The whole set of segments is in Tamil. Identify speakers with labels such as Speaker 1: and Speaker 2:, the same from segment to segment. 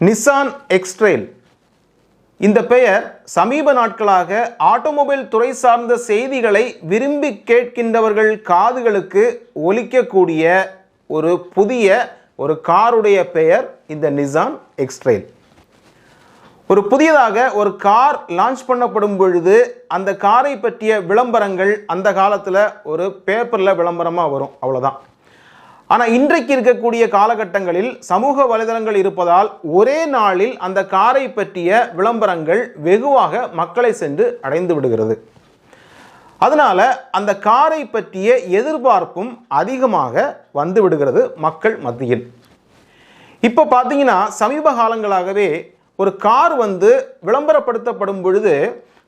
Speaker 1: நிசான் எக்ஸ்ட்ரெயில் இந்த பெயர் சமீப நாட்களாக ஆட்டோமொபைல் துறை சார்ந்த செய்திகளை விரும்பி கேட்கின்றவர்கள் காதுகளுக்கு ஒலிக்கக்கூடிய ஒரு புதிய ஒரு காருடைய பெயர் இந்த நிசான் எக்ஸ்ட்ரெயில் ஒரு புதியதாக ஒரு கார் லான்ச் பண்ணப்படும் பொழுது அந்த காரை பற்றிய விளம்பரங்கள் அந்த காலத்தில் ஒரு பேப்பரில் விளம்பரமாக வரும். அவ்வளோதான் ஆனால் இன்றைக்கு இருக்கக்கூடிய காலகட்டங்களில் சமூக வலைதளங்கள் இருப்பதால் ஒரே நாளில் அந்த காரை பற்றிய விளம்பரங்கள் வெகுவாக மக்களை சென்று அடைந்து விடுகிறது. அதனால அந்த காரை பற்றிய எதிர்பார்ப்பும் அதிகமாக வந்து விடுகிறது மக்கள் மத்தியில். இப்போ பார்த்தீங்கன்னா சமீப காலங்களாகவே ஒரு கார் வந்து விளம்பரப்படுத்தப்படும் பொழுது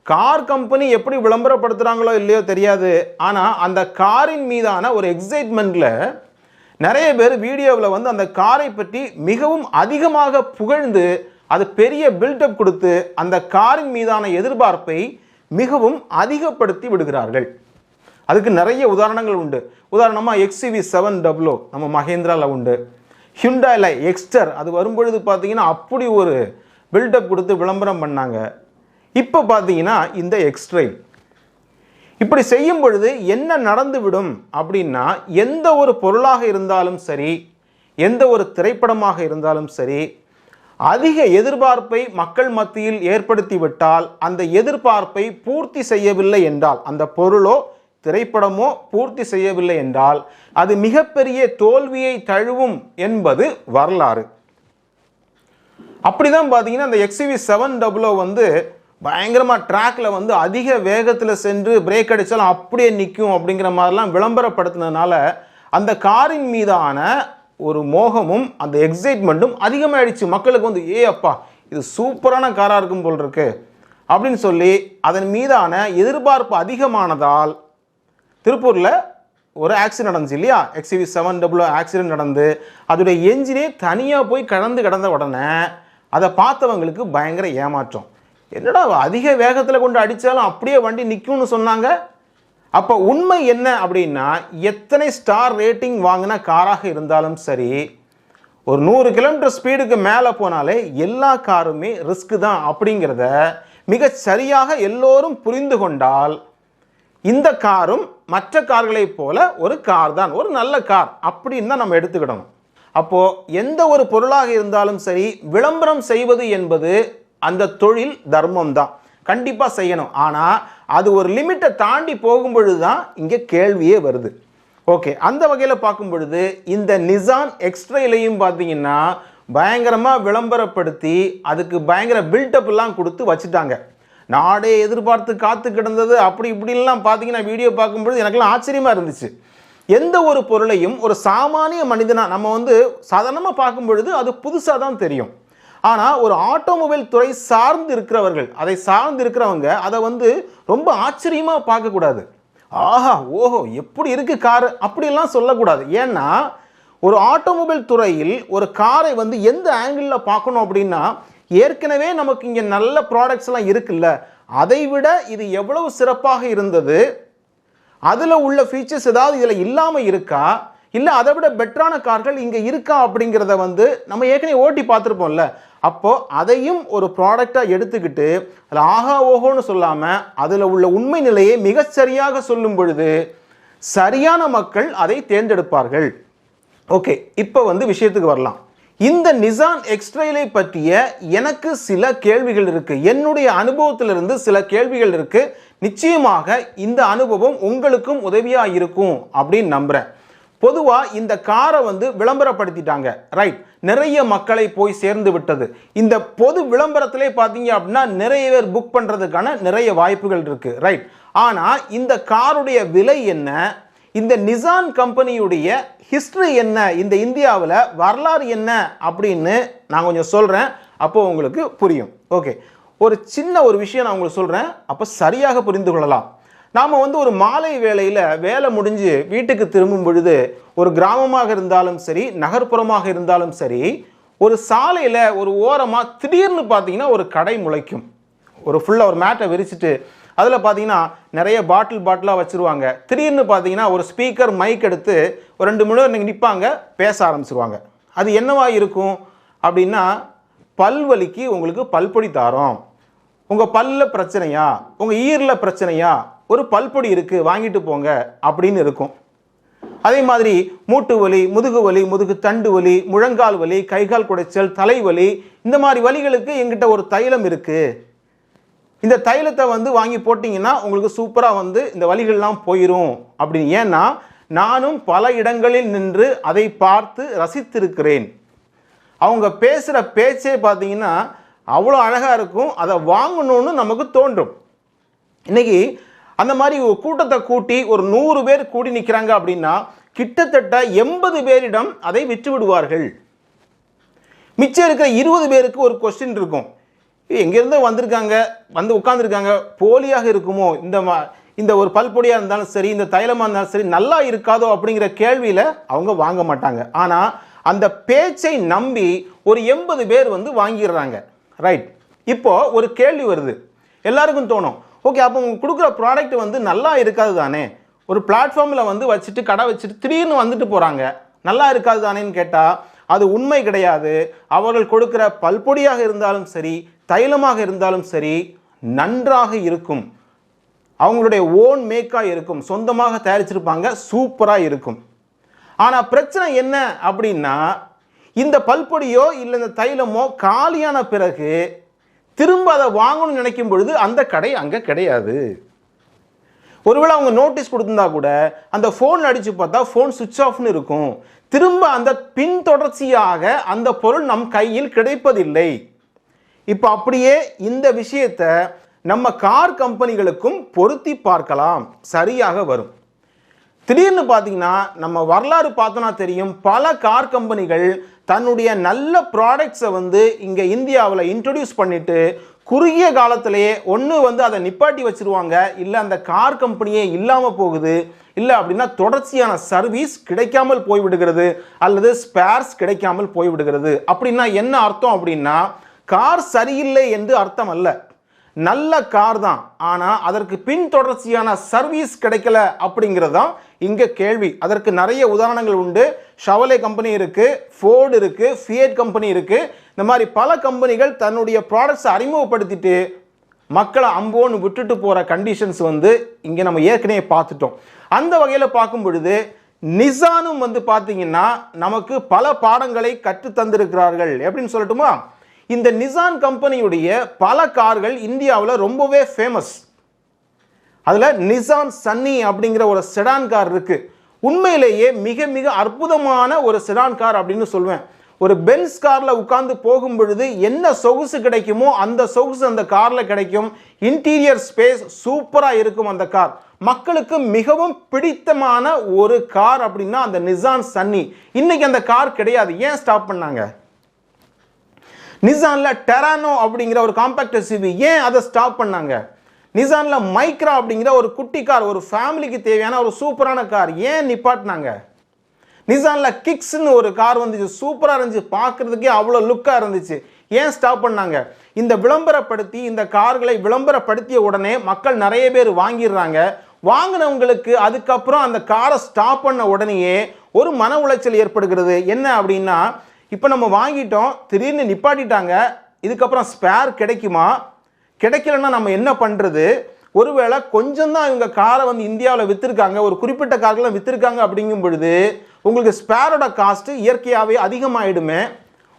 Speaker 1: கார் கம்பெனி எப்படி விளம்பரப்படுத்துகிறாங்களோ இல்லையோ தெரியாது. ஆனால் அந்த காரின் மீதான ஒரு எக்ஸைட்மெண்ட்டில் நிறைய பேர் வீடியோவில் வந்து அந்த காரை பற்றி மிகவும் அதிகமாக புகழ்ந்து அது பெரிய பில்டப் கொடுத்து அந்த காரின் மீதான எதிர்பார்ப்பை மிகவும் அதிகப்படுத்தி விடுகிறார்கள். அதுக்கு நிறைய உதாரணங்கள் உண்டு. உதாரணமாக எக்ஸிவி செவன் டபுளோ நம்ம மகேந்திராவில் உண்டு. ஹிண்டாயில் எக்ஸ்டர் அது வரும்பொழுது பார்த்தீங்கன்னா அப்படி ஒரு பில்டப் கொடுத்து விளம்பரம் பண்ணாங்க. இப்போ பார்த்தீங்கன்னா இந்த எக்ஸ்ட்ரைன் இப்படி செய்யும் பொழுது என்ன நடந்துவிடும் அப்படின்னா எந்த ஒரு பொருளாக இருந்தாலும் சரி எந்த ஒரு திரைப்படமாக இருந்தாலும் சரி அதிக எதிர்பார்ப்பை மக்கள் மத்தியில் ஏற்படுத்திவிட்டால் அந்த எதிர்பார்ப்பை பூர்த்தி செய்யவில்லை என்றால் அந்த பொருளோ திரைப்படமோ பூர்த்தி செய்யவில்லை என்றால் அது மிகப்பெரிய தோல்வியை தழுவும் என்பது வரலாறு. அப்படிதான் பார்த்தீங்கன்னா அந்த எக்ஸிவி செவன் டபுளோ வந்து பயங்கரமாக ட்ராக்கில் வந்து அதிக வேகத்தில் சென்று பிரேக் அடித்தாலும் அப்படியே நிற்கும் அப்படிங்கிற மாதிரிலாம் விளம்பரப்படுத்தினதுனால அந்த காரின் மீதான ஒரு மோகமும் அந்த எக்ஸைட்மெண்ட்டும் அதிகமாகிடுச்சு மக்களுக்கு வந்து ஏ அப்பா இது சூப்பரான காராக இருக்கும் போல் இருக்கு அப்படின்னு சொல்லி அதன் மீதான எதிர்பார்ப்பு அதிகமானதால் திருப்பூரில் ஒரு ஆக்சிடென்ட் நடந்துச்சு இல்லையா? எக்ஸிவி செவன் டபுள் ஆக்சிடென்ட் நடந்து அதோடைய என்ஜினே தனியாக போய் கடந்து கடந்த உடனே அதை பார்த்தவங்களுக்கு பயங்கர ஏமாற்றம். என்னடா அதிக வேகத்தில் கொண்டு அடித்தாலும் அப்படியே வண்டி நிற்கும்னு சொன்னாங்க. அப்போ உண்மை என்ன அப்படின்னா எத்தனை ஸ்டார் ரேட்டிங் வாங்கின காராக இருந்தாலும் சரி ஒரு நூறு கிலோமீட்டர் ஸ்பீடுக்கு மேலே போனாலே எல்லா காருமே ரிஸ்க்கு தான் அப்படிங்கிறத மிக சரியாக எல்லோரும் புரிந்து கொண்டால் இந்த காரும் மற்ற கார்களைப் போல ஒரு கார் தான் ஒரு நல்ல கார் அப்படின்னு தான் நம்ம எடுத்துக்கிடணும். அப்போ எந்த ஒரு பொருளாக இருந்தாலும் சரி விளம்பரம் செய்வது என்பது அந்த தொழில் தர்மம் தான் கண்டிப்பாக செய்யணும். ஆனால் அது ஒரு லிமிட்டை தாண்டி போகும் பொழுது தான் இங்கே கேள்வியே வருது. ஓகே அந்த வகையில் பார்க்கும் பொழுது இந்த நிசான் எக்ஸ்ட்ரைலையும் பார்த்தீங்கன்னா பயங்கரமாக விளம்பரப்படுத்தி அதுக்கு பயங்கர பில்டப்லாம் கொடுத்து வச்சுட்டாங்க. நாடே எதிர்பார்த்து காத்து கிடந்தது அப்படி இப்படிலாம் பார்த்தீங்கன்னா வீடியோ பார்க்கும்பொழுது எனக்கெல்லாம் ஆச்சரியமாக இருந்துச்சு. எந்த ஒரு பொருளையும் ஒரு சாமானிய மனிதனாக நம்ம வந்து சாதாரணமாக பார்க்கும் பொழுது அது புதுசாக தான் தெரியும். ஆனால் ஒரு ஆட்டோமொபைல் துறை சார்ந்து இருக்கிறவர்கள் அதை சார்ந்து இருக்கிறவங்க அதை வந்து ரொம்ப ஆச்சரியமாக பார்க்கக்கூடாது. ஆஹா ஓஹோ எப்படி இருக்குது கார்? அப்படிலாம் சொல்லக்கூடாது. ஏன்னா ஒரு ஆட்டோமொபைல் துறையில் ஒரு காரை வந்து எந்த ஆங்கிளில் பார்க்கணும் அப்படின்னா ஏற்கனவே நமக்கு இங்கே நல்ல ப்ராடக்ட்ஸ் எல்லாம் இருக்குல்ல அதை விட இது எவ்வளவு சிறப்பாக இருந்தது? அதில் உள்ள ஃபீச்சர்ஸ் ஏதாவது இதில் இல்லாமல் இருக்கா? இல்லை அதை விட பெட்டரான கார்கள் இங்கே இருக்கா அப்படிங்கிறத வந்து நம்ம ஏற்கனவே ஓட்டி பார்த்துருப்போம்ல. அப்போது அதையும் ஒரு ப்ராடக்டாக எடுத்துக்கிட்டு அதில் ஆஹா ஓஹோன்னு சொல்லாமல் அதில் உள்ள உண்மை நிலையை மிகச்சரியாக சொல்லும் பொழுது சரியான மக்கள் அதை தேர்ந்தெடுப்பார்கள். ஓகே இப்போ வந்து விஷயத்துக்கு வரலாம். இந்த நிசான் எக்ஸ்ட்ரைலை பற்றிய எனக்கு சில கேள்விகள் இருக்கு. என்னுடைய அனுபவத்திலிருந்து சில கேள்விகள் இருக்கு. நிச்சயமாக இந்த அனுபவம் உங்களுக்கும் உதவியாக இருக்கும் அப்படின்னு நம்புகிறேன் பொதுவாக இந்த காரை வந்து விளம்பரப்படுத்திட்டாங்க. ரைட் நிறைய மக்களை போய் சேர்ந்து விட்டது. இந்த பொது விளம்பரத்திலே பார்த்தீங்க அப்படின்னா நிறைய பேர் புக் பண்ணுறதுக்கான நிறைய வாய்ப்புகள் இருக்குது ரைட் ஆனால் இந்த காருடைய விலை என்ன? இந்த நிசான் கம்பெனியுடைய ஹிஸ்ட்ரி என்ன? இந்த இந்தியாவில் வரலாறு என்ன? அப்படின்னு நான் கொஞ்சம் சொல்கிறேன் அப்போ உங்களுக்கு புரியும். ஓகே ஒரு சின்ன ஒரு விஷயம் நான் உங்களுக்கு சொல்கிறேன் அப்போ சரியாக புரிந்து கொள்ளலாம். நாம் வந்து ஒரு மாலை வேளையில் வேலை முடிஞ்சு வீட்டுக்கு திரும்பும் பொழுது ஒரு கிராமமாக இருந்தாலும் சரி நகர்ப்புறமாக இருந்தாலும் சரி ஒரு சாலையில் ஒரு ஓரமாக திடீர்னு பார்த்தீங்கன்னா ஒரு கடை முளைக்கும். ஒரு ஃபுல்லாக ஒரு மேட்டை விரிச்சிட்டு அதில் பார்த்தீங்கன்னா நிறைய பாட்டில் பாட்டிலாக வச்சுருவாங்க. திடீர்னு பார்த்தீங்கன்னா ஒரு ஸ்பீக்கர் மைக் எடுத்து ஒரு ரெண்டு மணி நேரம் நிற்பாங்க பேச ஆரம்பிச்சிருவாங்க. அது என்னவாக இருக்கும் அப்படின்னா பல்வலிக்கு உங்களுக்கு பல்பொடி தாரோம். உங்கள் பல்ல பிரச்சனையா? உங்கள் ஈரில் பிரச்சனையா? ஒரு பல்பொடி இருக்குது வாங்கிட்டு போங்க அப்படின்னு இருக்கும். அதே மாதிரி மூட்டு வலி முதுகு வலி முதுகு தண்டு வலி முழங்கால் வலி கைகால் குடைச்சல் தலைவலி இந்த மாதிரி வலிகளுக்கு எங்கிட்ட ஒரு தைலம் இருக்குது இந்த தைலத்தை வந்து வாங்கி போட்டிங்கன்னா உங்களுக்கு சூப்பராக வந்து இந்த வலிகள்லாம் போயிடும் அப்படின்னு ஏன்னா நானும் பல இடங்களில் நின்று அதை பார்த்து ரசித்திருக்கிறேன். அவங்க பேசுகிற பேச்சே பார்த்தீங்கன்னா அவ்வளோ அழகாக இருக்கும். அதை வாங்கணும்னு நமக்கு தோன்றும். இன்றைக்கி அந்த மாதிரி கூட்டத்தை கூட்டி ஒரு நூறு பேர் கூடி நிற்கிறாங்க அப்படின்னா கிட்டத்தட்ட எண்பது பேரிடம் அதை விற்று விடுவார்கள். மிச்சம் இருக்கிற இருபது பேருக்கு ஒரு கொஸ்டின் இருக்கும். எங்கேருந்தோ வந்திருக்காங்க வந்து உட்காந்துருக்காங்க போலியாக இருக்குமோ? இந்த மா- இந்த ஒரு பல்பொடியாக இருந்தாலும் சரி இந்த தைலமாக இருந்தாலும் சரி நல்லா இருக்காதோ அப்படிங்கிற கேள்வியில் அவங்க வாங்க மாட்டாங்க. ஆனால் அந்த பேச்சை நம்பி ஒரு எண்பது பேர் வந்து வாங்கிடுறாங்க. ரைட் இப்போது ஒரு கேள்வி வருது. எல்லாருக்கும் தோணும். ஓகே அப்போ உங்களுக்கு கொடுக்குற ப்ராடக்ட் வந்து நல்லா இருக்காது தானே? ஒரு பிளாட்ஃபார்மில் வந்து வச்சுட்டு கடை வச்சுட்டு திடீர்னு வந்துட்டு போகிறாங்க நல்லா இருக்காது தானேன்னு கேட்டால் அது உண்மை கிடையாது. அவர்கள் கொடுக்குற பல்பொடியாக இருந்தாலும் சரி தைலமாக இருந்தாலும் சரி நன்றாக இருக்கும். அவங்களுடைய ஓன் மேக்காக இருக்கும். சொந்தமாக தயாரிச்சிருப்பாங்க சூப்பராக இருக்கும். ஆனால் பிரச்சனை என்ன அப்படின்னா இந்த பல்பொடியோ இல்லை இந்த தைலமோ காலியான பிறகு திரும்ப அதை வாங்கணும்னு நினைக்கும் பொழுது அந்த கடை அங்கே கிடையாது. ஒருவேளை அவங்க நோட்டீஸ் கொடுத்துருந்தா கூட அந்த ஃபோன் அடித்து பார்த்தா ஃபோன் சுவிட்ச் ஆஃப்னு இருக்கும். திரும்ப அந்த பின்தொடர்ச்சியாக அந்த பொருள் நம் கையில் கிடைப்பதில்லை. இப்போ அப்படியே இந்த விஷயத்தை நம்ம கார் கம்பெனிகளுக்கும் பொருத்தி பார்க்கலாம். சரியாக வரும். திடீர்னு பார்த்தீங்கன்னா நம்ம வரலாறு பார்த்தோன்னா தெரியும். பல கார் கம்பெனிகள் தன்னுடைய நல்ல ப்ராடக்ட்ஸை வந்து இங்கே இந்தியாவில் இன்ட்ரடியூஸ் பண்ணிவிட்டு குறுகிய காலத்திலேயே ஒன்று வந்து அதை நிப்பாட்டி வச்சிருவாங்க. இல்லை அந்த கார் கம்பெனியே இல்லாமல் போகுது. இல்லை அப்படின்னா தொடர்ச்சியான சர்வீஸ் கிடைக்காமல் போய்விடுகிறது. அல்லது ஸ்பேர்ஸ் கிடைக்காமல் போய்விடுகிறது. அப்படின்னா என்ன அர்த்தம் அப்படின்னா கார் சரியில்லை என்று அர்த்தம் அல்ல. நல்ல கார் தான். ஆனால் அதற்கு பின் தொடர்ச்சியான சர்வீஸ் கிடைக்கல அப்படிங்கிறது தான் இங்கே கேள்வி. அதற்கு நிறைய உதாரணங்கள் உண்டு. ஷவலே கம்பெனி இருக்குது ஃபோர்டு இருக்குது ஃபியட் கம்பெனி இருக்குது இந்த மாதிரி பல கம்பெனிகள் தன்னுடைய ப்ராடக்ட்ஸை அறிமுகப்படுத்திட்டு மக்களை அம்போன்னு விட்டுட்டு போகிற கண்டிஷன்ஸ் வந்து இங்கே நம்ம ஏற்கனவே பார்த்துட்டோம். அந்த வகையில் பார்க்கும் பொழுது நிசானும் வந்து பார்த்தீங்கன்னா நமக்கு பல பாடங்களை கற்று தந்திருக்கிறார்கள். எப்படின்னு சொல்லட்டுமா? இந்த நிசான் கம்பெனியுடைய பல கார்கள் இந்தியாவில் ரொம்பவே ஃபேமஸ் அதில் நிசான் சன்னி அப்படிங்கிற ஒரு செடான் கார் இருக்குது உண்மையிலேயே மிக மிக அற்புதமான ஒரு செடான் கார் அப்படின்னு சொல்லுவேன் ஒரு பென்ஸ் காரில் உட்கார்ந்து போகும் பொழுது என்ன சொகுசு கிடைக்குமோ அந்த சொகுசு அந்த காரில் கிடைக்கும். இன்டீரியர் ஸ்பேஸ் சூப்பராக இருக்கும் அந்த கார் மக்களுக்கு மிகவும் பிடித்தமான ஒரு கார் அப்படின்னா அந்த நிசான் சன்னி இன்னைக்கு அந்த கார் கிடையாது. ஏன் ஸ்டாப் பண்ணாங்க? நிசானில் டெரானோ அப்படிங்கிற ஒரு காம்பாக்ட் எஸ்யூவி ஏன் அதை ஸ்டாப் பண்ணாங்க? நிசானில் மைக்ரா அப்படிங்கிற ஒரு குட்டி கார் ஒரு ஃபேமிலிக்கு தேவையான ஒரு சூப்பரான கார் ஏன் நிப்பாட்டினாங்க? நிசானில் கிக்ஸ்னு ஒரு கார் வந்துச்சு சூப்பராக இருந்துச்சு பார்க்குறதுக்கே அவ்வளோ லுக்காக இருந்துச்சு. ஏன் ஸ்டாப் பண்ணாங்க? இந்த விளம்பரப்படுத்தி இந்த கார்களை விளம்பரப்படுத்திய உடனே மக்கள் நிறைய பேர் வாங்கிடுறாங்க. வாங்கினவங்களுக்கு அதுக்கப்புறம் அந்த காரை ஸ்டாப் பண்ண உடனேயே ஒரு மன உளைச்சல் ஏற்படுகிறது. என்ன அப்படின்னா இப்போ நம்ம வாங்கிட்டோம் திடீர்னு நிப்பாட்டிட்டாங்க இதுக்கப்புறம் ஸ்பேர் கிடைக்குமா? கிடைக்கலன்னா நம்ம என்ன பண்ணுறது ஒருவேளை கொஞ்சம் தான் இவங்க காரை வந்து இந்தியாவில் விற்றுருக்காங்க ஒரு குறிப்பிட்ட கார்கள்லாம் விற்றுருக்காங்க அப்படிங்கும் பொழுது உங்களுக்கு ஸ்பேரோட காஸ்ட்டு இயற்கையாகவே அதிகமாகிடுமே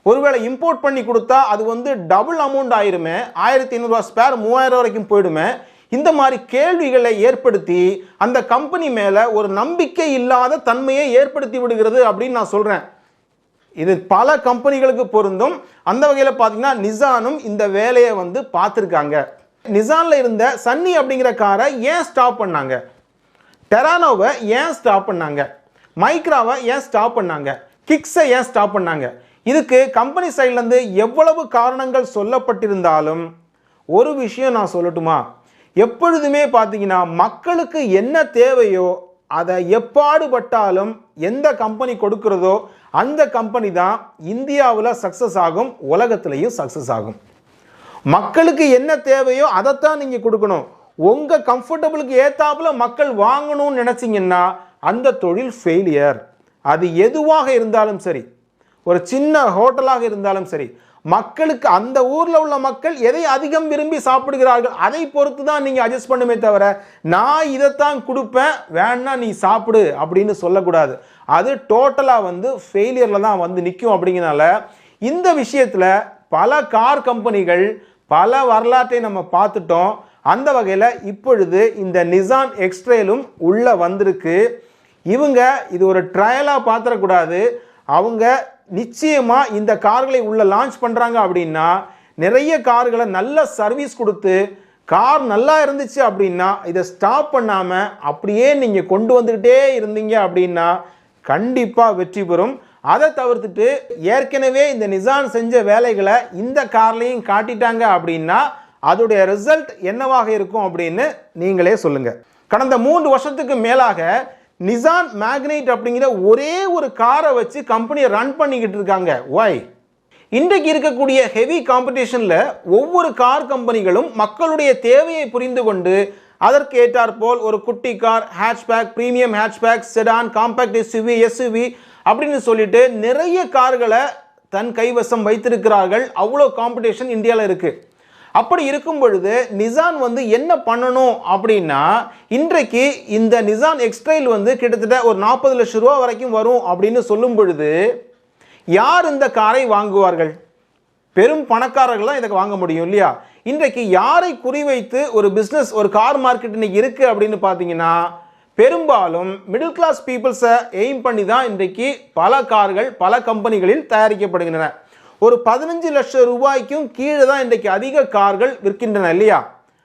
Speaker 1: ஒருவேளை இம்போர்ட் பண்ணி கொடுத்தா அது வந்து டபுள் அமௌண்ட் ஆயிருமே. ஆயிரத்தி ஐநூறுரூவா ஸ்பேர் மூவாயிரம் வரைக்கும் போயிடுமே. இந்த மாதிரி கேள்விகளை ஏற்படுத்தி அந்த கம்பெனி மேலே ஒரு நம்பிக்கை இல்லாத தன்மையை ஏற்படுத்தி விடுகிறது அப்படின்னு நான் சொல்கிறேன் இது பல கம்பெனிகளுக்கு பொருந்தும். அந்த வகையில் பார்த்தீங்கன்னா நிசானும் இந்த வேலையை வந்து பார்த்துருக்காங்க. நிசானில் இருந்த சன்னி அப்படிங்கிற காரை ஏன் ஸ்டாப் பண்ணாங்க? டெரானோவை ஏன் ஸ்டாப் பண்ணாங்க? மைக்ராவை ஏன் ஸ்டாப் பண்ணாங்க? கிக்ஸை ஏன் ஸ்டாப் பண்ணாங்க? இதுக்கு கம்பெனி சைட்லேருந்து எவ்வளவு காரணங்கள் சொல்லப்பட்டிருந்தாலும் ஒரு விஷயம் நான் சொல்லட்டுமா? எப்பொழுதுமே பார்த்தீங்கன்னா மக்களுக்கு என்ன தேவையோ அதை எப்பாடுபட்டாலும் எந்த கம்பெனி கொடுக்கிறதோ அந்த கம்பெனி தான் இந்தியாவில் சக்ஸஸ் ஆகும் உலகத்திலையும் சக்ஸஸ் ஆகும். மக்களுக்கு என்ன தேவையோ அதைத்தான் நீங்கள் கொடுக்கணும். உங்கள் கம்ஃபர்டபுளுக்கு ஏத்தாப்புல மக்கள் வாங்கணும்னு நினச்சிங்கன்னா அந்த தொழில் ஃபெயிலியர் அது எதுவாக இருந்தாலும் சரி ஒரு சின்ன ஹோட்டலாக இருந்தாலும் சரி மக்களுக்கு அந்த ஊரில் உள்ள மக்கள் எதை அதிகம் விரும்பி சாப்பிடுகிறார்கள் அதை பொறுத்து தான் நீங்கள் அட்ஜஸ்ட் பண்ணுமே தவிர நான் இதைத்தான் கொடுப்பேன் வேணா நீ சாப்பிடு அப்படின்னு சொல்லக்கூடாது. அது டோட்டலாக வந்து ஃபெயிலியரில் தான் வந்து நிற்கும் அப்படிங்கிறனால இந்த விஷயத்தில் பல கார் கம்பெனிகள் பல வரலாற்றை நம்ம பார்த்துட்டோம். அந்த வகையில் இப்பொழுது இந்த நிசான் எக்ஸ்ட்ரேலும் உள்ளே வந்திருக்கு. இவங்க இது ஒரு ட்ரையலாக பார்த்துடக்கூடாது. அவங்க நிச்சயமாக இந்த கார்களை உள்ளே லான்ச் பண்ணுறாங்க அப்படின்னா நிறைய கார்களை நல்ல சர்வீஸ் கொடுத்து கார் நல்லா இருந்துச்சு அப்படின்னா இதை ஸ்டாப் பண்ணாமல் அப்படியே நீங்கள் கொண்டு வந்துக்கிட்டே இருந்தீங்க அப்படின்னா கண்டிப்பாக வெற்றி பெறும். அதை தவிர்த்துட்டு ஏற்கனவே இந்த நிசான் செஞ்ச வேலைகளை இந்த கார்லையும் காட்டிட்டாங்க அப்படின்னா அதோடைய ரிசல்ட் என்னவாக இருக்கும் அப்படின்னு நீங்களே சொல்லுங்கள் கடந்த மூன்று வருஷத்துக்கு மேலாக நிசான் மேக்னைட் அப்படிங்கிற ஒரே ஒரு காரை வச்சு கம்பெனியை ரன் பண்ணிக்கிட்டு இருக்காங்க. ஒய் இன்றைக்கு இருக்கக்கூடிய ஹெவி காம்படிஷனில் ஒவ்வொரு கார் கம்பெனிகளும் மக்களுடைய தேவையை புரிந்து கொண்டு அதற்கு ஏற்றாற்போல் ஒரு குட்டி car hatchback premium hatchback sedan compact SUV SUV அப்படின்னு சொல்லிட்டு நிறைய கார்களை தன் கைவசம் வைத்திருக்கிறார்கள். அவ்வளோ காம்படிஷன் இந்தியாவில் இருக்குது அப்படி இருக்கும் பொழுது நிசான் வந்து என்ன பண்ணணும் அப்படின்னா இன்றைக்கு இந்த நிசான் எக்ஸ்ட்ரைல் வந்து கிட்டத்தட்ட ஒரு நாற்பது லட்சம் ரூபா வரைக்கும் வரும் அப்படின்னு சொல்லும் பொழுது யார் இந்த காரை வாங்குவார்கள்? பெரும் பணக்காரர்கள் தான் இதை வாங்க முடியும் இல்லையா? இன்றைக்கு யாரை குறிவைத்து ஒரு பிஸ்னஸ் ஒரு கார் மார்க்கெட் இன்னைக்கு இருக்குது அப்படின்னு பார்த்தீங்கன்னா பெரும்பாலும் மிடில் கிளாஸ் பீப்புள்ஸை எய்ம் பண்ணி தான் இன்றைக்கு பல கார்கள் பல கம்பெனிகளில் தயாரிக்கப்படுகின்றன. ஒரு பதினஞ்சு லட்சம் ரூபாய்க்கும் கீழே தான் இன்றைக்கு அதிக கார்கள் விற்கின்றன இல்லையா?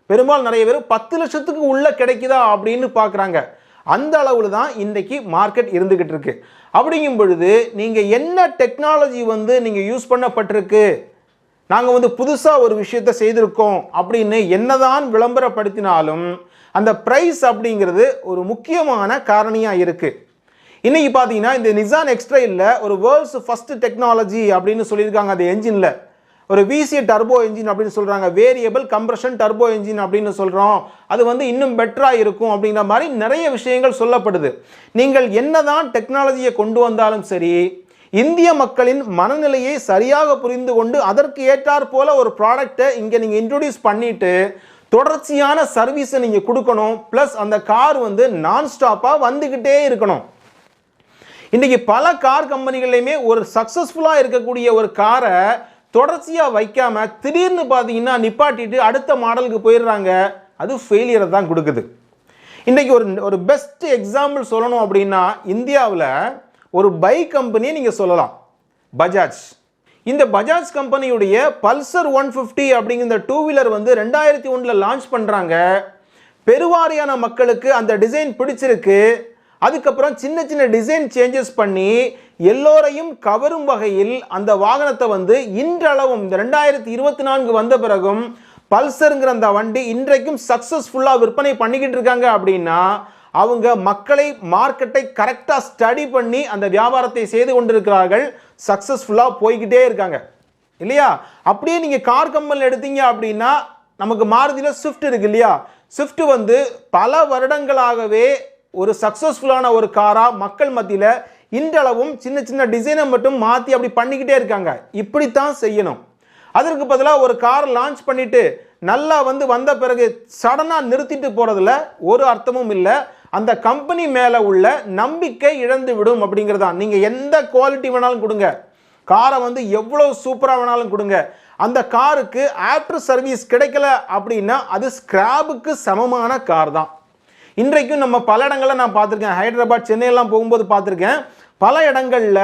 Speaker 1: பெரும்பாலும் நிறைய பேர் பத்து லட்சத்துக்கு உள்ளே கிடைக்குதா அப்படின்னு பார்க்குறாங்க. அந்த அளவில் தான் இன்றைக்கி மார்க்கெட் இருந்துக்கிட்டு இருக்கு. அப்படிங்கும் பொழுது நீங்கள் என்ன டெக்னாலஜி வந்து நீங்கள் யூஸ் பண்ணப்பட்டிருக்கு? நாங்கள் வந்து புதுசாக ஒரு விஷயத்தை செய்திருக்கோம் அப்படின்னு என்னதான் விளம்பரப்படுத்தினாலும் அந்த ப்ரைஸ் அப்படிங்கிறது ஒரு முக்கியமான காரணியாக இருக்குது இன்னைக்கு பார்த்தீங்கன்னா இந்த நிசான் எக்ஸ்ட்ரையில் ஒரு வேர்ல்ட்ஸ் ஃபர்ஸ்ட் டெக்னாலஜி அப்படின்னு சொல்லியிருக்காங்க. அந்த என்ஜினில் ஒரு விசி டர்போ என்ஜின் அப்படின்னு சொல்கிறாங்க வேரியபிள் கம்ப்ரஷன் டர்போ என்ஜின் அப்படின்னு சொல்கிறோம் அது வந்து இன்னும் பெட்டராக இருக்கும் அப்படிங்கிற மாதிரி நிறைய விஷயங்கள் சொல்லப்படுது. நீங்கள் என்னதான் டெக்னாலஜியை கொண்டு வந்தாலும் சரி இந்திய மக்களின் மனநிலையை சரியாக புரிந்து கொண்டு அதற்கு ஏற்றாற் போல ஒரு ப்ராடக்டை இங்கே நீங்கள் இன்ட்ரொடியூஸ் பண்ணிட்டு தொடர்ச்சியான சர்வீஸை நீங்கள் கொடுக்கணும். ப்ளஸ் அந்த கார் வந்து நான் ஸ்டாப்பாக வந்துக்கிட்டே இருக்கணும். இன்றைக்கி பல கார் கம்பெனிகள்லையுமே ஒரு சக்ஸஸ்ஃபுல்லாக இருக்கக்கூடிய ஒரு காரை தொடர்ச்சியாக வைக்காமல் திடீர்னு பார்த்தீங்கன்னா நிப்பாட்டிட்டு அடுத்த மாடலுக்கு போயிடுறாங்க. அது ஃபெயிலியரை தான் கொடுக்குது. இன்றைக்கி ஒரு ஒரு பெஸ்ட் எக்ஸாம்பிள் சொல்லணும் அப்படின்னா இந்தியாவில் ஒரு பைக் கம்பெனியை நீங்கள் சொல்லலாம். பஜாஜ் இந்த பஜாஜ் கம்பெனியுடைய பல்சர் ஒன் ஃபிஃப்டி அப்படிங்கிற டூ வீலர் வந்து ரெண்டாயிரத்தி ஒன்றில் லான்ச் பண்ணுறாங்க பெருவாரியான மக்களுக்கு அந்த டிசைன் பிடிச்சிருக்கு. அதுக்கப்புறம் சின்ன சின்ன டிசைன் சேஞ்சஸ் பண்ணி எல்லோரையும் கவரும் வகையில் அந்த வாகனத்தை வந்து இன்றளவும் இந்த ரெண்டாயிரத்தி இருபத்தி நான்கு வந்த பிறகும் பல்சருங்கிற அந்த வண்டி இன்றைக்கும் சக்ஸஸ்ஃபுல்லாக விற்பனை பண்ணிக்கிட்டு இருக்காங்க அப்படின்னா அவங்க மக்களை மார்க்கெட்டை கரெக்டாக ஸ்டடி பண்ணி அந்த வியாபாரத்தை செய்து கொண்டிருக்கிறார்கள் சக்ஸஸ்ஃபுல்லாக போய்கிட்டே இருக்காங்க. இல்லையா? அப்படியே நீங்கள் கார் கம்பல் எடுத்தீங்க அப்படின்னா நமக்கு மாருதியில் ஸ்விஃப்ட் இருக்கு இல்லையா? ஸ்விஃப்ட் வந்து பல வருடங்களாகவே ஒரு சக்ஸஸ்ஃபுல்லான ஒரு காராக மக்கள் மத்தியில் இன்றளவும் சின்ன சின்ன டிசைனை மட்டும் மாற்றி அப்படி பண்ணிக்கிட்டே இருக்காங்க. இப்படித்தான் செய்யணும். அதற்கு பதிலாக ஒரு கார் லான்ச் பண்ணிட்டு நல்லா வந்து வந்த பிறகு சடனாக நிறுத்திட்டு போகிறதுல ஒரு அர்த்தமும் இல்லை. அந்த கம்பெனி மேலே உள்ள நம்பிக்கை இழந்து விடும் அப்படிங்கிறதான் நீங்கள் எந்த குவாலிட்டி வேணாலும் கொடுங்க. காரை வந்து எவ்வளோ சூப்பராக வேணாலும் கொடுங்க. அந்த காருக்கு ஆஃப்டர் சர்வீஸ் கிடைக்கல அப்படின்னா அது ஸ்கிராபுக்கு சமமான கார் தான். இன்றைக்கும் நம்ம பல இடங்களில் நான் பார்த்துருக்கேன். ஹைதராபாத் சென்னையெல்லாம் போகும்போது பார்த்துருக்கேன். பல இடங்களில்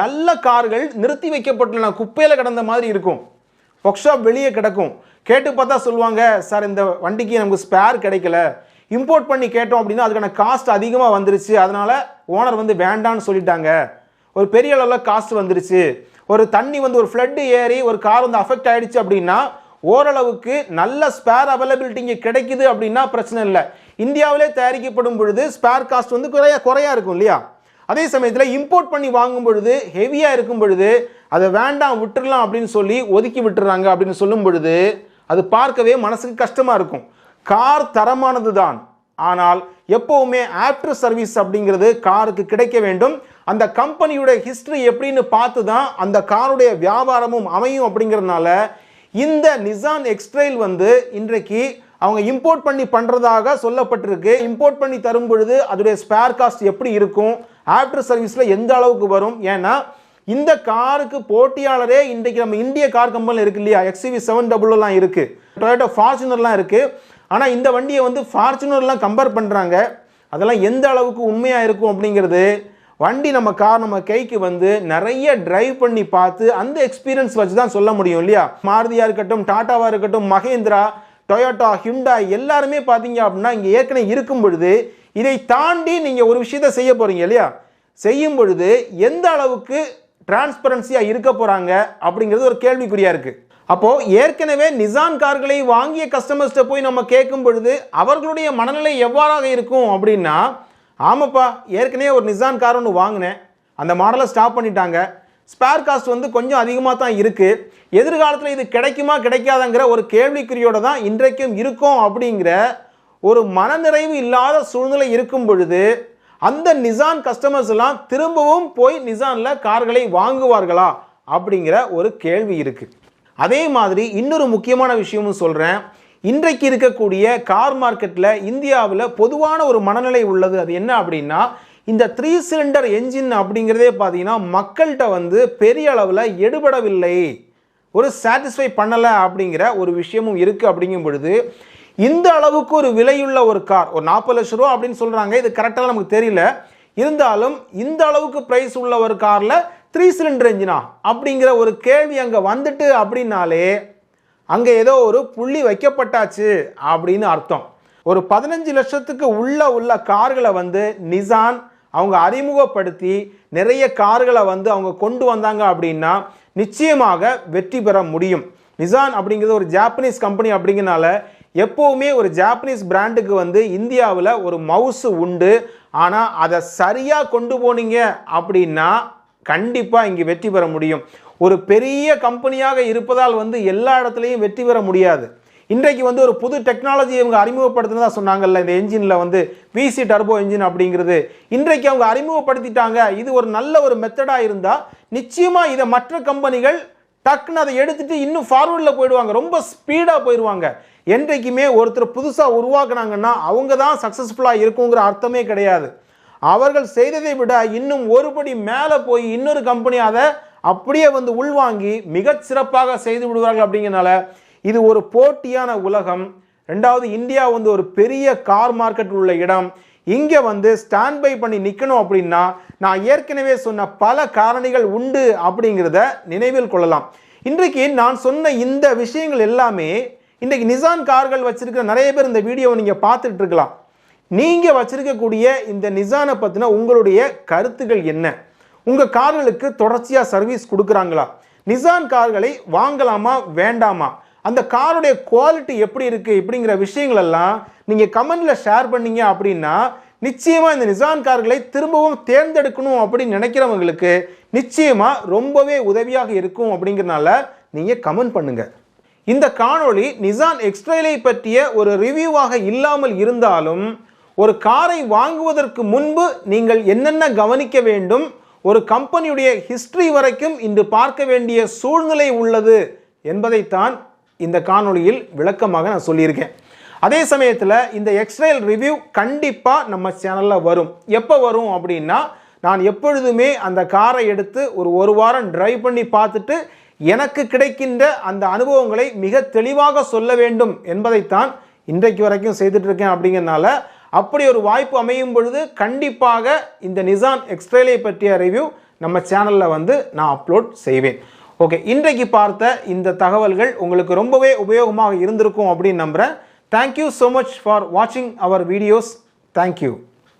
Speaker 1: நல்ல கார்கள் நிறுத்தி வைக்கப்பட்டுள்ளன. குப்பையில் கிடந்த மாதிரி இருக்கும். ஒர்க் ஷாப் வெளியே கிடக்கும். கேட்டு பார்த்தா சொல்லுவாங்க சார் இந்த வண்டிக்கு நமக்கு ஸ்பேர் கிடைக்கல. இம்போர்ட் பண்ணி கேட்டோம் அப்படின்னா அதுக்கான காஸ்ட் அதிகமாக வந்துருச்சு. அதனால் ஓனர் வந்து வேண்டான்னு சொல்லிட்டாங்க. ஒரு பெரிய அளவில் காஸ்ட் வந்துருச்சு. ஒரு தண்ணி வந்து ஒரு ஃப்ளட்டு ஏறி ஒரு கார் வந்து அஃபெக்ட் ஆகிடுச்சு அப்படின்னா ஓரளவுக்கு நல்ல ஸ்பேர் அவைலபிலிட்டி இங்கே கிடைக்குது அப்படின்னா பிரச்சனை இல்லை. இந்தியாவிலே தயாரிக்கப்படும் பொழுது ஸ்பேர் காஸ்ட் வந்து குறைய குறையா இருக்கும் இல்லையா? அதே சமயத்தில் இம்போர்ட் பண்ணி வாங்கும் பொழுது ஹெவியாக இருக்கும் பொழுது அதை வேண்டாம் விட்டுடலாம் அப்படின்னு சொல்லி ஒதுக்கி விட்டுறாங்க அப்படின்னு சொல்லும் பொழுது அது பார்க்கவே மனசுக்கு கஷ்டமாக இருக்கும். கார் தரமானது தான். ஆனால் எப்போவுமே ஆஃப்டர் சர்வீஸ் அப்படிங்கிறது காருக்கு கிடைக்க வேண்டும். அந்த கம்பெனியுடைய ஹிஸ்ட்ரி எப்படின்னு பார்த்து தான் அந்த காருடைய வியாபாரமும் அமையும் அப்படிங்கிறதுனால இந்த நிசான் எக்ஸ்ட்ரைல் வந்து இன்றைக்கு அவங்க இம்போர்ட் பண்ணி பண்ணுறதாக சொல்லப்பட்டிருக்கு. இம்போர்ட் பண்ணி தரும் பொழுது அதோடைய ஸ்பேர் காஸ்ட் எப்படி இருக்கும்? ஆஃப்டர் சர்வீஸில் எந்த அளவுக்கு வரும்? ஏன்னா இந்த காருக்கு போட்டியாளரே இன்றைக்கு நம்ம இந்திய கார் கம்பெனியில் இருக்கு இல்லையா? எக்ஸிவி செவன் டபுள்லாம் இருக்குது டொயோட்டோ ஃபார்ச்சுனர்லாம் இருக்குது ஆனால் இந்த வண்டியை வந்து ஃபார்ச்சுனர்லாம் கம்பேர் பண்ணுறாங்க அதெல்லாம் எந்த அளவுக்கு உண்மையாக இருக்கும் அப்படிங்கிறது வண்டி நம்ம கார் நம்ம கைக்கு வந்து நிறைய டிரைவ் பண்ணி பார்த்து அந்த எக்ஸ்பீரியன்ஸ் வச்சு தான் சொல்ல முடியும் இல்லையா? மாருதியாக இருக்கட்டும் டாட்டாவாக இருக்கட்டும் மகேந்திரா டொயோட்டா ஹிண்டா எல்லாருமே பார்த்தீங்க அப்படின்னா இங்கே ஏற்கனவே இருக்கும் பொழுது இதை தாண்டி நீங்கள் ஒரு விஷயத்தை செய்ய போகிறீங்க இல்லையா? செய்யும் பொழுது எந்த அளவுக்கு டிரான்ஸ்பரன்சியாக இருக்க போகிறாங்க அப்படிங்கிறது ஒரு கேள்விக்குறியாக இருக்குது அப்போது ஏற்கனவே நிசான் கார்களை வாங்கிய கஸ்டமர்ஸ்ட்டை போய் நம்ம கேட்கும் பொழுது அவர்களுடைய மனநிலை எவ்வாறாக இருக்கும் அப்படின்னா ஆமாப்பா ஏற்கனவே ஒரு நிசான் கார் ஒன்று வாங்கினேன். அந்த மாடலை ஸ்டாப் பண்ணிட்டாங்க. ஸ்பேர் காஸ்ட் வந்து கொஞ்சம் அதிகமாக தான் இருக்குது எதிர்காலத்தில் இது கிடைக்குமா கிடைக்காதங்கிற ஒரு கேள்விக்குறியோடு தான் இன்றைக்கும் இருக்கும் அப்படிங்கிற ஒரு மனநிறைவு இல்லாத சூழ்நிலை இருக்கும் பொழுது அந்த நிசான் கஸ்டமர்ஸ் எல்லாம் திரும்பவும் போய் நிசானில் கார்களை வாங்குவார்களா அப்படிங்கிற ஒரு கேள்வி இருக்குது அதே மாதிரி இன்னொரு முக்கியமான விஷயமும் சொல்கிறேன் இன்றைக்கு இருக்கக்கூடிய கார் மார்க்கெட்டில் இந்தியாவில் பொதுவான ஒரு மனநிலை உள்ளது. அது என்ன அப்படின்னா இந்த த்ரீ சிலிண்டர் என்ஜின் அப்படிங்கிறதே பார்த்தீங்கன்னா மக்கள்கிட்ட வந்து பெரிய அளவில் எடுபடவில்லை. ஒரு சாட்டிஸ்ஃபை பண்ணலை அப்படிங்கிற ஒரு விஷயமும் இருக்குது அப்படிங்கும் பொழுது இந்த அளவுக்கு ஒரு விலையுள்ள ஒரு கார் ஒரு நாற்பது லட்ச ரூபா அப்படின்னு சொல்கிறாங்க இது கரெக்டாக நமக்கு தெரியல. இருந்தாலும் இந்த அளவுக்கு ப்ரைஸ் உள்ள ஒரு காரில் த்ரீ சிலிண்டர் என்ஜினா அப்படிங்கிற ஒரு கேள்வி அங்கே வந்துட்டு அப்படின்னாலே அங்கே ஏதோ ஒரு புள்ளி வைக்கப்பட்டாச்சு அப்படின்னு அர்த்தம். ஒரு பதினஞ்சு லட்சத்துக்கு உள்ள உள்ள கார்களை வந்து நிசான் அவங்க அறிமுகப்படுத்தி நிறைய கார்களை வந்து அவங்க கொண்டு வந்தாங்க அப்படின்னா நிச்சயமாக வெற்றி பெற முடியும். நிசான் அப்படிங்கிறது ஒரு ஜாப்பனீஸ் கம்பெனி அப்படிங்கிறனால எப்போவுமே ஒரு ஜாப்பனீஸ் பிராண்டுக்கு வந்து இந்தியாவில் ஒரு மவுஸ் உண்டு. ஆனால் அதை சரியாக கொண்டு போனீங்க அப்படின்னா கண்டிப்பாக இங்கே வெற்றி பெற முடியும். ஒரு பெரிய கம்பெனியாக இருப்பதால் வந்து எல்லா இடத்துலையும் வெற்றி பெற முடியாது. இன்றைக்கு வந்து ஒரு புது டெக்னாலஜி இவங்க அறிமுகப்படுத்தினதா சொன்னாங்கல்ல இந்த என்ஜினில் வந்து விசி டர்போ என்ஜின் அப்படிங்கிறது. இன்றைக்கு அவங்க அறிமுகப்படுத்திட்டாங்க. இது ஒரு நல்ல ஒரு மெத்தடாக இருந்தால் நிச்சயமாக இதை மற்ற கம்பெனிகள் டக்குன்னு அதை எடுத்துட்டு இன்னும் ஃபார்வர்டில் போயிடுவாங்க. ரொம்ப ஸ்பீடாக போயிடுவாங்க. என்றைக்குமே ஒருத்தர் புதுசாக உருவாக்குனாங்கன்னா அவங்க தான் சக்ஸஸ்ஃபுல்லாக இருக்குங்கிற அர்த்தமே கிடையாது. அவர்கள் செய்ததை விட இன்னும் ஒருபடி மேலே போய் இன்னொரு கம்பெனி அதை அப்படியே வந்து உள்வாங்கி மிகச் சிறப்பாக செய்து விடுவார்கள் அப்படிங்கிறனால இது ஒரு போட்டியான உலகம். ரெண்டாவது இந்தியா வந்து ஒரு பெரிய கார் மார்க்கெட் உள்ள இடம். இங்கே வந்து ஸ்டாண்ட் பை பண்ணி நிற்கணும் அப்படின்னா நான் ஏற்கனவே சொன்ன பல காரணிகள் உண்டு அப்படிங்கிறத நினைவில் கொள்ளலாம். இன்றைக்கு நான் சொன்ன இந்த விஷயங்கள் எல்லாமே இன்றைக்கு நிசான் கார்கள் வச்சிருக்கிற நிறைய பேர் இந்த வீடியோவை நீங்கள் பார்த்துட்டு இருக்கலாம். நீங்கள் வச்சிருக்கக்கூடிய இந்த நிசானை பற்றின உங்களுடைய கருத்துக்கள் என்ன? உங்கள் கார்களுக்கு தொடர்ச்சியாக சர்வீஸ் கொடுக்குறாங்களா? நிசான் கார்களை வாங்கலாமா வேண்டாமா? அந்த காருடைய குவாலிட்டி எப்படி இருக்குது இப்படிங்கிற விஷயங்களெல்லாம் நீங்கள் கமெண்டில் ஷேர் பண்ணீங்க அப்படின்னா நிச்சயமாக இந்த நிசான் கார்களை திரும்பவும் தேர்ந்தெடுக்கணும் அப்படின்னு நினைக்கிறவங்களுக்கு நிச்சயமாக ரொம்பவே உதவியாக இருக்கும் அப்படிங்கிறனால நீங்கள் கமெண்ட் பண்ணுங்கள் இந்த காணொளி நிசான் எக்ஸ்ட்ரைலை பற்றிய ஒரு ரிவ்யூவாக இல்லாமல் இருந்தாலும் ஒரு காரை வாங்குவதற்கு முன்பு நீங்கள் என்னென்ன கவனிக்க வேண்டும் ஒரு கம்பெனியுடைய ஹிஸ்டரி வரைக்கும் இன்று பார்க்க வேண்டிய சூழ்நிலை உள்ளது என்பதைத்தான் இந்த காணொளியில் விளக்கமாக நான் சொல்லியிருக்கேன். அதே சமயத்தில் இந்த எக்ஸ்ரேல் ரிவ்யூ கண்டிப்பாக நம்ம சேனலில் வரும். எப்போ வரும் அப்படின்னா நான் எப்பொழுதுமே அந்த காரை எடுத்து ஒரு ஒரு வாரம் டிரைவ் பண்ணி பார்த்துட்டு எனக்கு கிடைக்கின்ற அந்த அனுபவங்களை மிக தெளிவாக சொல்ல வேண்டும் என்பதைத்தான் இன்றைக்கு வரைக்கும் செய்துட்ருக்கேன் அப்படிங்கிறனால அப்படி ஒரு வாய்ப்பு அமையும் பொழுது கண்டிப்பாக இந்த நிசான் எக்ஸ்ட்ரேலை பற்றிய ரிவ்யூ நம்ம சேனலில் வந்து நான் அப்லோட் செய்வேன். ஓகே இன்றைக்கு பார்த்த இந்த தகவல்கள் உங்களுக்கு ரொம்பவே உபயோகமாக இருந்திருக்கும் அப்படின்னு நம்புகிறேன் தேங்க்யூ ஸோ மச் ஃபார் வாட்சிங் அவர் வீடியோஸ் தேங்க்யூ